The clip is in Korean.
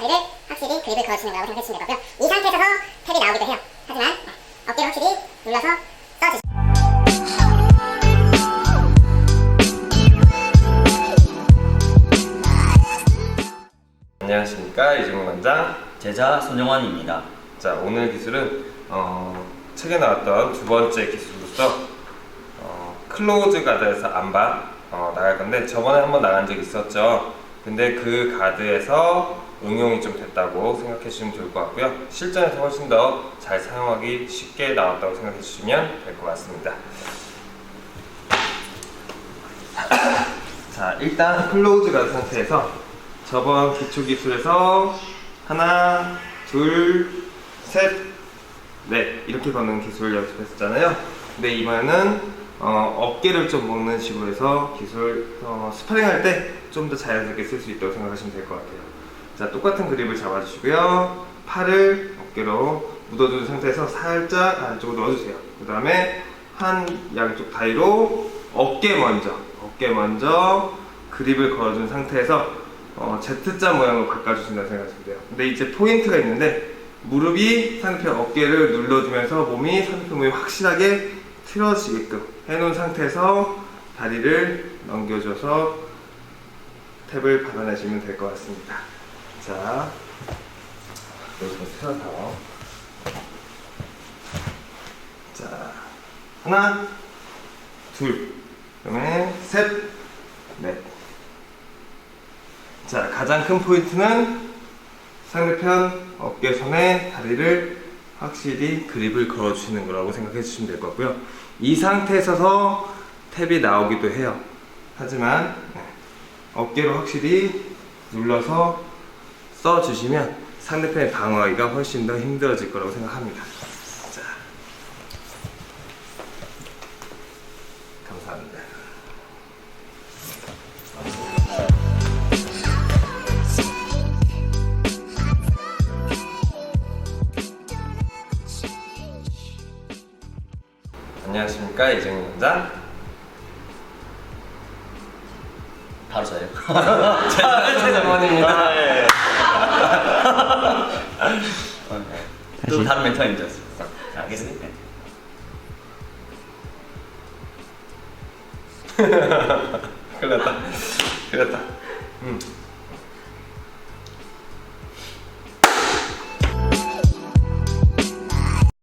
그립을 그어주는 거라고 생각해주시면 될 거고요. 이 상태에서 탭이 나오기도 해요. 하지만 어깨를 확실히 눌러서 써주시면 안녕하십니까 이종훈 원장. 제자 손영환입니다. 자 오늘 기술은 어, 책에 나왔던 두 번째 기술로서 어, 클로즈 가드에서 안바 어, 나갈 건데 저번에 한번 나간 적 있었죠. 근데 그 가드에서 응용이 좀 됐다고 생각해 주시면 좋을 것 같고요. 실전에서 훨씬 더 잘 사용하기 쉽게 나왔다고 생각해 주시면 될 것 같습니다. 자 일단 클로즈 가드 상태에서 저번 기초 기술에서 하나, 둘, 셋, 넷 이렇게 걷는 기술 연습했었잖아요. 근데 이번에는 어, 어깨를 좀 먹는 식으로 해서 기술 어, 스파링 할 때 좀 더 자연스럽게 쓸 수 있다고 생각하시면 될 것 같아요. 자 똑같은 그립을 잡아주시고요. 팔을 어깨로 묻어둔 상태에서 살짝 안쪽으로 넣어주세요. 그 다음에 한 양쪽 다리로 어깨 먼저 어깨 먼저 그립을 걸어준 상태에서 어, Z자 모양으로 바꿔주신다고 생각하시면 돼요. 근데 이제 포인트가 있는데 무릎이 상대편 어깨를 눌러주면서 몸이 상대편 몸이 확실하게 틀어지게끔 해놓은 상태에서 다리를 넘겨줘서 탭을 받아내시면 될 것 같습니다. 자, 여기서 틀어서 자, 하나, 둘, 그다음에 셋, 넷. 자, 가장 큰 포인트는 상대편 어깨선에 다리를 확실히 그립을 걸어주시는 거라고 생각해 주시면 될것 같고요. 이 상태에서 탭이 나오기도 해요. 하지만 네, 어깨로 확실히 눌러서 써주시면 상대편의 방어하기가 훨씬 더 힘들어질 거라고 생각합니다. 자, 감사합니다. 안녕하십니까 이정훈 원장. 바로 저예요. 최정원입니다. 아, 예. 또 다른 멘토인 줄 알았어요. 자, 알겠습니다. 네. 큰일 났다. 큰일 났다. 음.